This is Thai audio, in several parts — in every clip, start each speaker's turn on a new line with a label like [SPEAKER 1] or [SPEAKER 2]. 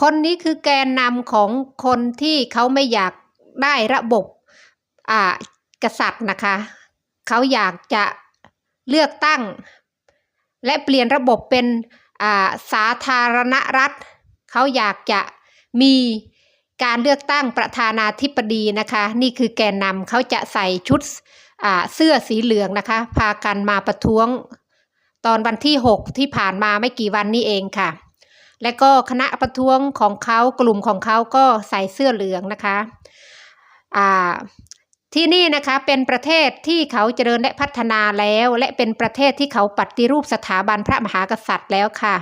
[SPEAKER 1] คนนี้คือแกนนำของคนที่เขาไม่อยากได้ระบบอ่ากษัตริย์นะคะ เขาอยากจะเลือกตั้ง และเปลี่ยนระบบเป็นอ่าสาธารณรัฐ เขาอยากจะมีการเลือกตั้งประธานาธิบดีนะคะ นี่คือแกนนำเขาจะใส่ชุดเสื้อสีเหลืองนะคะ พากันมาประท้วง ตอนวันที่ 6 ที่ผ่านมาไม่กี่วันนี้เองค่ะ และก็คณะประท้วงของเขากลุ่มของเขาก็ใส่เสื้อเหลืองนะคะอ่าที่นี่นะคะเป็นประเทศที่เขาเจริญและพัฒนาแล้ว และเป็นประเทศที่เขาปฏิรูปสถาบันพระมหากษัตริย์แล้วค่ะ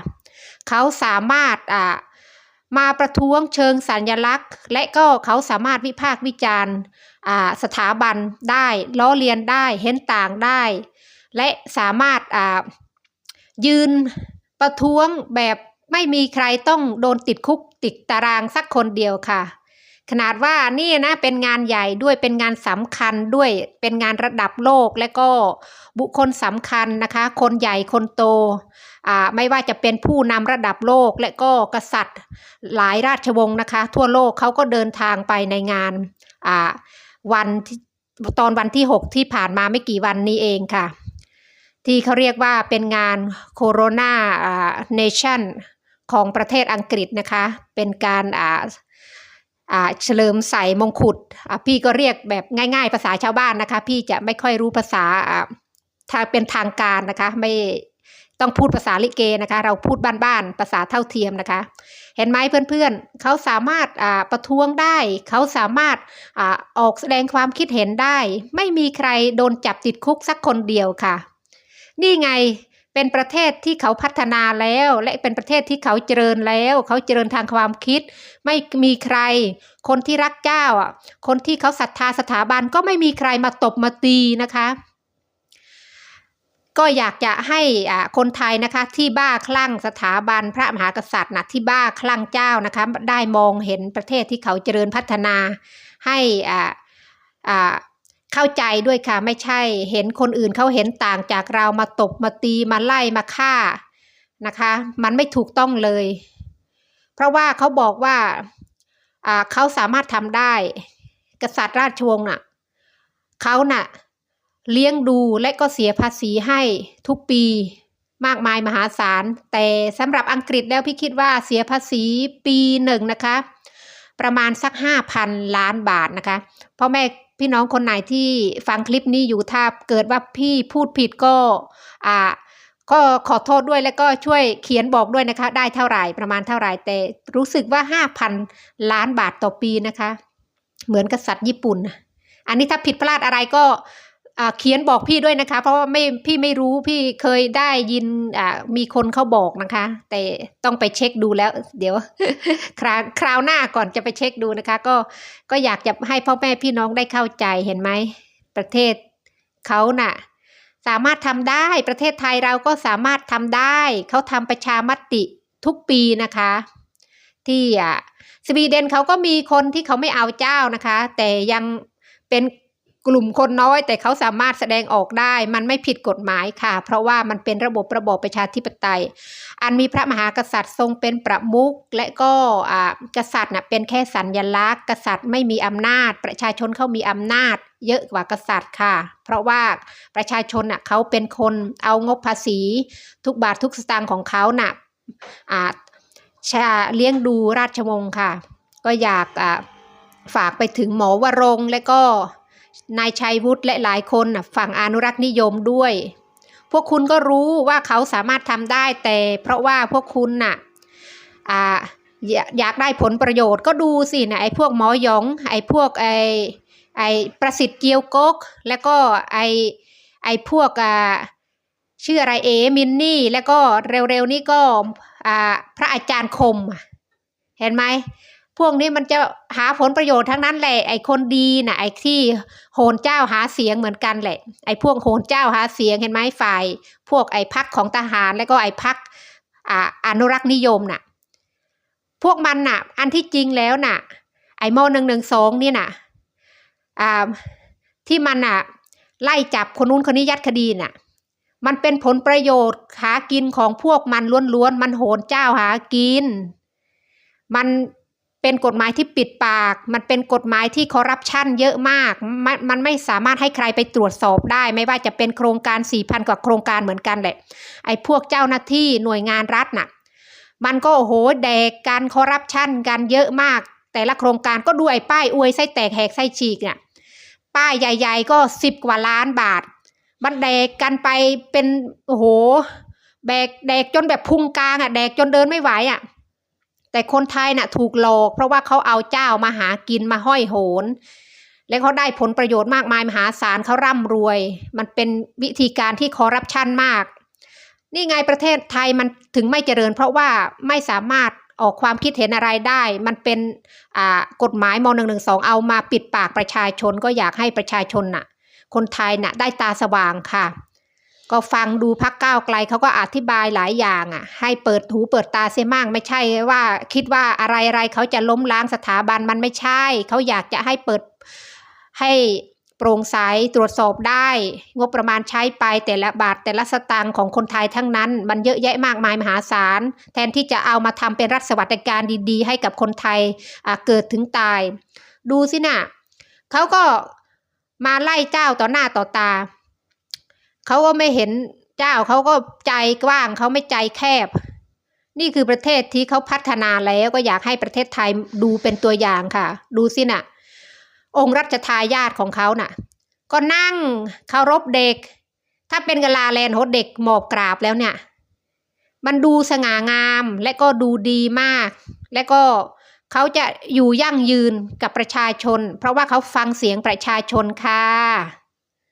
[SPEAKER 1] เขาสามารถอ่ามาประท้วงเชิงสัญลักษณ์ และก็เขาสามารถวิพากษ์วิจารณ์อ่าสถาบันได้ล้อเลียนได้เห็นต่างได้ และสามารถอ่ายืนประท้วงแบบ ไม่มีใครต้องโดนติดคุกติดตารางสักคนเดียวค่ะ ขนาดว่านี่นะเป็นงานใหญ่ด้วยเป็นงานสำคัญด้วยเป็นงานระดับโลกและก็บุคคลสำคัญนะคะ คนใหญ่คนโตอ่าไม่ว่าจะเป็นผู้นำระดับโลกและก็กษัตริย์หลายราชวงศ์นะคะ ทั่วโลกเขาก็เดินทางไปในงานอ่าวันตอนวันที่ 6 ที่ผ่านมาไม่กี่วันนี้เองค่ะ ที่เขาเรียกว่าเป็นงานโคโรนาอ่าเนชั่น ของประเทศอังกฤษนะคะ เป็นการอ่าอ่าเฉลิมใส่มงกุฎอ่าพี่ก็เรียกแบบง่ายๆ ภาษาชาวบ้านนะคะ พี่จะไม่ค่อยรู้ภาษาอ่าถ้าเป็นทางการนะคะไม่ต้องพูดภาษาลิเกนะคะ เราพูดบ้านๆภาษาเท่าเทียมนะคะ เห็นไหมเพื่อนๆเขาสามารถอ่าประท้วงได้ เขาสามารถอ่าออกแสดงความคิดเห็นได้ ไม่มีใครโดนจับติดคุกสักคนเดียวค่ะ นี่ไง เป็นประเทศที่เขาพัฒนาแล้ว และเป็นประเทศที่เขาเจริญแล้ว เขาเจริญทางความคิด ไม่มีใคร คนที่รักเจ้าอะคนที่เขาศรัทธาสถาบันก็ไม่มีใครมาตบมาตีนะคะ ก็อยากจะให้อ่าคนไทยนะคะ ที่บ้าคลั่งสถาบันพระมหากษัตริย์นะที่บ้าคลั่งเจ้านะคะ ได้มองเห็นประเทศที่เขาเจริญพัฒนาให้อ่าอ่า เข้าใจด้วยค่ะ ไม่ใช่ เห็นคนอื่นเขาเห็นต่างจากเรามาตบมาตีมาไล่มาฆ่านะคะ มันไม่ถูกต้องเลย เพราะว่าเขาบอกว่าเขาสามารถทำได้ กษัตริย์ราชวงศ์น่ะเขาน่ะเลี้ยงดูและก็เสียภาษีให้ทุกปีมากมายมหาศาล แต่สำหรับอังกฤษแล้วพี่คิดว่าเสียภาษีปีหนึ่งนะคะ ประมาณสักห้าพันล้านบาทนะคะพ่อแม่ พี่น้องคนไหนที่ฟังคลิปนี้อยู่ถ้าเกิดว่าพี่พูดผิดก็อ่าก็ขอโทษด้วยแล้วก็ช่วยเขียนบอกด้วยนะคะ ได้เท่าไหร่ประมาณเท่าไหร่แต่รู้สึกว่าห้าพันล้านบาทต่อปีนะคะ เหมือนกษัตริย์ญี่ปุ่น อันนี้ถ้าผิดพลาดอะไรก็ เขียนบอกพี่ด้วยนะคะ เพราะว่าไม่พี่ไม่รู้พี่เคยได้ยินอ่ามีคนเขาบอกนะคะ แต่ต้องไปเช็คดูแล้ว เดี๋ยวคราวคราวหน้าก่อนจะไปเช็คดูนะคะ ก็ก็อยากจะให้พ่อแม่พี่น้องได้เข้าใจเห็นไหมประเทศเขาน่ะ สามารถทำได้ประเทศไทยเราก็สามารถทำได้เขาทำประชามติทุกปีนะคะ ที่อะสวีเดนเขาก็มีคนที่เขาไม่เอาเจ้านะคะ แต่ยังเป็น กลุ่มคนน้อยแต่เขาสามารถแสดงออกได้ มันไม่ผิดกฎหมายค่ะ เพราะว่ามันเป็นระบบระบอบประชาธิปไตย อันมีพระมหากษัตริย์ทรงเป็นประมุขและก็อ่ากษัตริย์น่ะเป็นแค่สัญญลักษณ์ กษัตริย์ไม่มีอำนาจ ประชาชนเขามีอำนาจ เยอะกว่ากษัตริย์ค่ะ เพราะว่าประชาชนน่ะเขาเป็นคนเอางบภาษี ทุกบาททุกสตางค์ของเขาน่ะอ่าชาเลี้ยงดูราชวงศ์ค่ะ ก็อยากอ่าฝากไปถึงหมอวรงและก็ นายชัยวุฒิและหลายคนฝั่งอนุรักษ์นิยมด้วย พวกคุณก็รู้ว่าเขาสามารถทำได้แต่เพราะว่าพวกคุณน่ะอ่าอยากอยากได้ผลประโยชน์ก็ดูสินะไอ้พวกหมอหยอง ไอ้พวกไอ้ไอ้ประสิทธิ์เกียวกก แล้วก็ไอ้ไอ้พวกอ่าชื่ออะไรเอมินนี่ แล้วก็เร็วๆนี้ก็พระอาจารย์คม เห็นไหม พวกนี้มันจะหาผลประโยชน์ทั้งนั้นแหละ ไอ้คนดีน่ะไอ้ที่โหนเจ้าหาเสียงเหมือนกันแหละ ไอ้พวกโหนเจ้าหาเสียงเห็นไหมฝ่าย พวกไอ้พักของทหารแล้วก็ไอ้พักอ่าอนุรักษ์นิยมน่ะ พวกมันน่ะ อันที่จริงแล้วน่ะ ไอ้มหนึ่งหนึ่งสองนี่น่ะอ่าที่มันน่ะ ไล่จับคนนู้นคนนี้ยัดคดีน่ะ มันเป็นผลประโยชน์หากินของพวกมันล้วนๆ มันโหนเจ้าหากิน มัน เป็นกฎหมายที่ปิดปาก มันเป็นกฎหมายที่คอร์รัปชันเยอะมาก มันมันไม่สามารถให้ใครไปตรวจสอบได้ ไม่ว่าจะเป็นโครงการ4ี่พันกว่าโครงการเหมือนกันแหละ ไอ้พวกเจ้าหน้าที่หน่วยงานรัฐน่ะ มันก็โอ้โหแดกการคอร์รัปชันกันเยอะมาก แต่ละโครงการก็ดูไอ้ป้ายอวยไส้แตกแหกไส้ฉีกเนี่ยป้ายใหญ่ ๆ ก็สิบกว่าล้านบาท มันแดกกันไปเป็นโอ้โหแบกแดกจนแบบพุงกลางอะแดกจนเดินไม่ไหวอะ แต่คนไทยน่ะถูกหลอกเพราะว่าเขาเอาเจ้ามาหากินมาห้อยโหน และเขาได้ผลประโยชน์มากมายมหาศาลเขาร่ำรวย มันเป็นวิธีการที่คอร์รัปชันมาก นี่ไงประเทศไทยมันถึงไม่เจริญ เพราะว่าไม่สามารถออกความคิดเห็นอะไรได้ มันเป็นกฎหมายม .112 เอามาปิดปากประชาชนก็อยากให้ประชาชนน่ะ คนไทยน่ะได้ตาสว่างค่ะ ก็ฟังดูพักก้าวไกลเขาก็อธิบายหลายอย่างอะ ให้เปิดหูเปิดตาเสียมั่งไม่ใช่ว่าคิดว่าอะไรอะไรเขาจะล้มล้างสถาบันมันไม่ใช่ เขาอยากจะให้เปิดให้โปร่งใสตรวจสอบได้ งบประมาณใช้ไปแต่ละบาทแต่ละสตางค์ของคนไทยทั้งนั้น มันเยอะแยะมากมายมหาศาล แทนที่จะเอามาทำเป็นรัฐสวัสดิการดีๆ ให้กับคนไทยอะเกิดถึงตาย ดูสินะ่ะเขาก็มาไล่เจ้าต่อหน้าต่อตา เขาก็ไม่เห็นเจ้าเขาก็ใจกว้างเขาไม่ใจแคบ นี่คือประเทศที่เขาพัฒนาแล้วก็อยากให้ประเทศไทยดูเป็นตัวอย่างค่ะ ดูสินะ่ะ องค์รัชทายาทของเขาน่ะ ก็นั่งเคารพเด็ก ถ้าเป็นกะลาแลนด์โหเด็กหมอบกราบแล้วเนี่ย มันดูสง่างามและก็ดูดีมาก และก็เขาจะอยู่ยั่งยืนกับประชาชน เพราะว่าเขาฟังเสียงประชาชนค่ะ